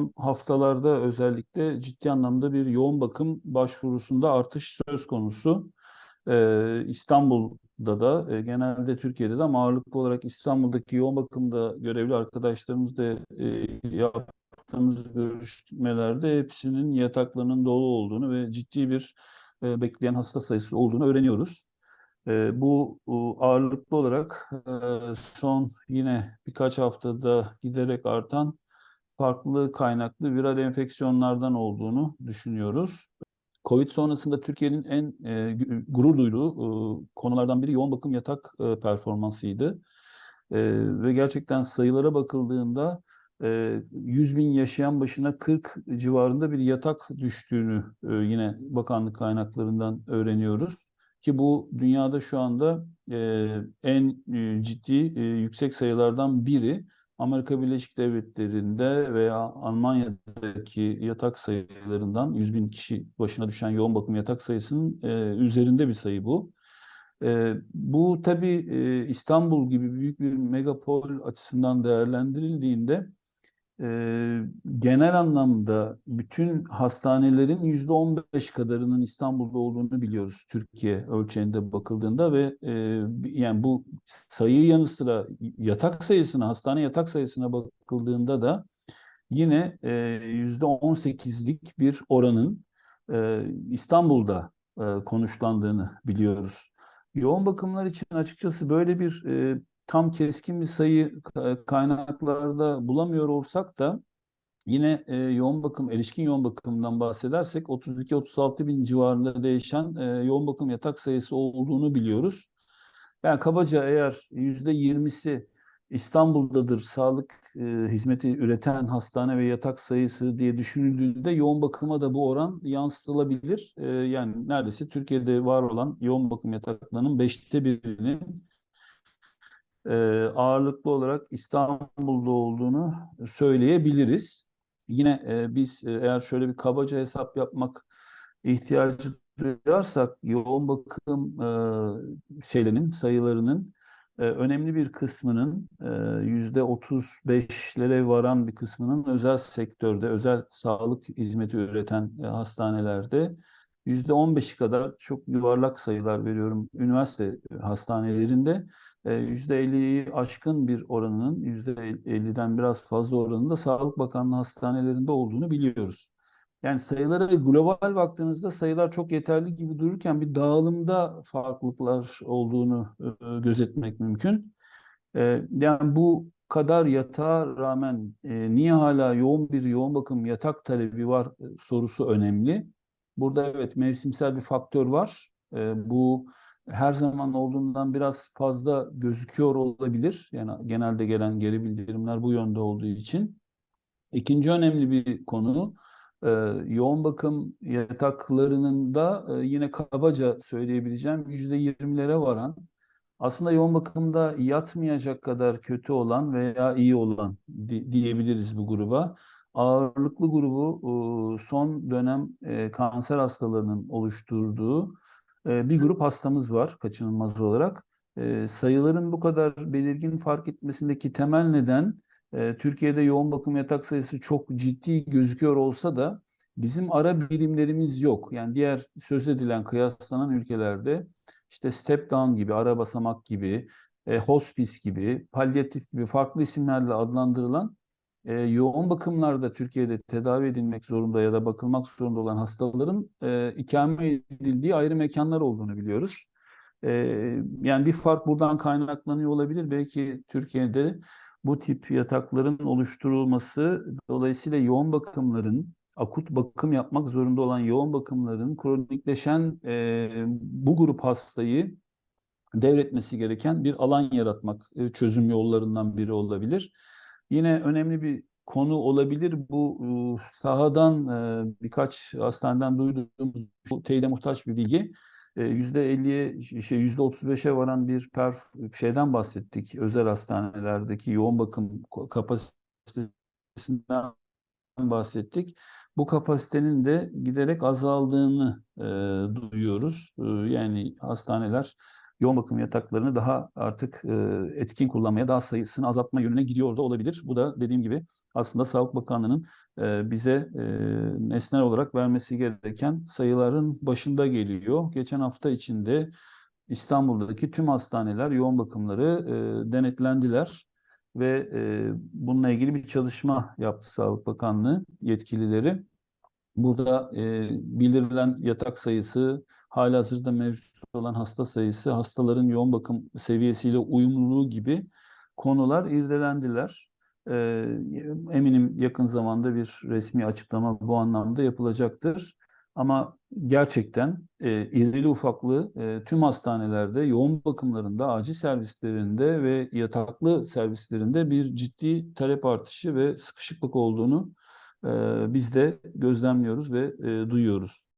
son haftalarda özellikle ciddi anlamda bir yoğun bakım başvurusunda artış söz konusu. Ee, İstanbul'da da e, genelde Türkiye'de de ama ağırlıklı olarak İstanbul'daki yoğun bakımda görevli arkadaşlarımız da e, yaptığımız görüşmelerde hepsinin yataklarının dolu olduğunu ve ciddi bir e, bekleyen hasta sayısı olduğunu öğreniyoruz. Bu ağırlıklı olarak son yine birkaç haftada giderek artan farklı kaynaklı viral enfeksiyonlardan olduğunu düşünüyoruz. Covid sonrasında Türkiye'nin en e, gurur duyduğu e, konulardan biri yoğun bakım yatak e, performansıydı. E, ve gerçekten sayılara bakıldığında e, 100 bin yaşayan başına 40 civarında bir yatak düştüğünü e, yine bakanlık kaynaklarından öğreniyoruz. Ki bu dünyada şu anda e, en e, ciddi e, yüksek sayılardan biri. Amerika Birleşik Devletleri'nde veya Almanya'daki yatak sayılarından 100 bin kişi başına düşen yoğun bakım yatak sayısının e, üzerinde bir sayı bu. E, bu tabii e, İstanbul gibi büyük bir megapol açısından değerlendirildiğinde e, genel anlamda bütün hastanelerin yüzde 15 kadarının İstanbul'da olduğunu biliyoruz Türkiye ölçeğinde bakıldığında ve e, yani bu sayı yanı sıra yatak sayısına, hastane yatak sayısına bakıldığında da yine e, yüzde 18'lik bir oranın e, İstanbul'da e, konuşlandığını biliyoruz. Yoğun bakımlar için açıkçası böyle bir e, tam keskin bir sayı kaynaklarda bulamıyor olsak da yine e, yoğun bakım, erişkin yoğun bakımından bahsedersek 32-36 bin civarında değişen e, yoğun bakım yatak sayısı olduğunu biliyoruz. Yani kabaca eğer %20'si İstanbul'dadır sağlık e, hizmeti üreten hastane ve yatak sayısı diye düşünüldüğünde yoğun bakıma da bu oran yansıtılabilir. E, yani neredeyse Türkiye'de var olan yoğun bakım yataklarının beşte birinin e, ağırlıklı olarak İstanbul'da olduğunu söyleyebiliriz. Yine e, biz e, eğer şöyle bir kabaca hesap yapmak ihtiyacı duyarsak yoğun bakım e, şeylerinin sayılarının e, önemli bir kısmının yüzde 35'lere varan bir kısmının özel sektörde, özel sağlık hizmeti üreten e, hastanelerde yüzde 15'i kadar çok yuvarlak sayılar veriyorum üniversite hastanelerinde %50'yi aşkın bir oranının %50'den biraz fazla oranında Sağlık Bakanlığı hastanelerinde olduğunu biliyoruz. Yani sayılara global baktığınızda sayılar çok yeterli gibi dururken bir dağılımda farklılıklar olduğunu gözetmek mümkün. Yani bu kadar yatağa rağmen niye hala yoğun bir yoğun bakım yatak talebi var sorusu önemli. Burada evet mevsimsel bir faktör var. Bu her zaman olduğundan biraz fazla gözüküyor olabilir. Yani genelde gelen geri bildirimler bu yönde olduğu için. İkinci önemli bir konu e, yoğun bakım yataklarının da e, yine kabaca söyleyebileceğim %20'lere varan aslında yoğun bakımda yatmayacak kadar kötü olan veya iyi olan di diyebiliriz bu gruba. Ağırlıklı grubu son dönem e, kanser hastalarının oluşturduğu bir grup hastamız var kaçınılmaz olarak. Ee, sayıların bu kadar belirgin fark etmesindeki temel neden e, Türkiye'de yoğun bakım yatak sayısı çok ciddi gözüküyor olsa da bizim ara birimlerimiz yok. Yani diğer söz edilen kıyaslanan ülkelerde işte step down gibi, ara basamak gibi, e, hospice gibi, palyatif gibi farklı isimlerle adlandırılan e, yoğun bakımlarda Türkiye'de tedavi edilmek zorunda ya da bakılmak zorunda olan hastaların e, ikame edildiği ayrı mekanlar olduğunu biliyoruz. E, yani bir fark buradan kaynaklanıyor olabilir. Belki Türkiye'de bu tip yatakların oluşturulması dolayısıyla yoğun bakımların akut bakım yapmak zorunda olan yoğun bakımların kronikleşen e, bu grup hastayı devretmesi gereken bir alan yaratmak e, çözüm yollarından biri olabilir. Yine önemli bir konu olabilir. Bu e, sahadan e, birkaç hastaneden duyduğumuz bu teyide muhtaç bir bilgi. %50'ye şey %35'e varan bir perf şeyden bahsettik. Özel hastanelerdeki yoğun bakım kapasitesinden bahsettik. Bu kapasitenin de giderek azaldığını e, duyuyoruz. E, yani hastaneler yoğun bakım yataklarını daha artık e, etkin kullanmaya, daha sayısını azaltma yönüne gidiyor da olabilir. Bu da dediğim gibi aslında Sağlık Bakanlığı'nın e, bize e, nesnel olarak vermesi gereken sayıların başında geliyor. Geçen hafta içinde İstanbul'daki tüm hastaneler, yoğun bakımları e, denetlendiler ve e, bununla ilgili bir çalışma yaptı Sağlık Bakanlığı yetkilileri. Burada e, bildirilen yatak sayısı, halihazırda mevcut olan hasta sayısı, hastaların yoğun bakım seviyesiyle uyumluluğu gibi konular irdelendiler. E, eminim yakın zamanda bir resmi açıklama bu anlamda yapılacaktır. Ama gerçekten e, irili ufaklı e, tüm hastanelerde, yoğun bakımlarında, acil servislerinde ve yataklı servislerinde bir ciddi talep artışı ve sıkışıklık olduğunu e, biz de gözlemliyoruz ve e, duyuyoruz.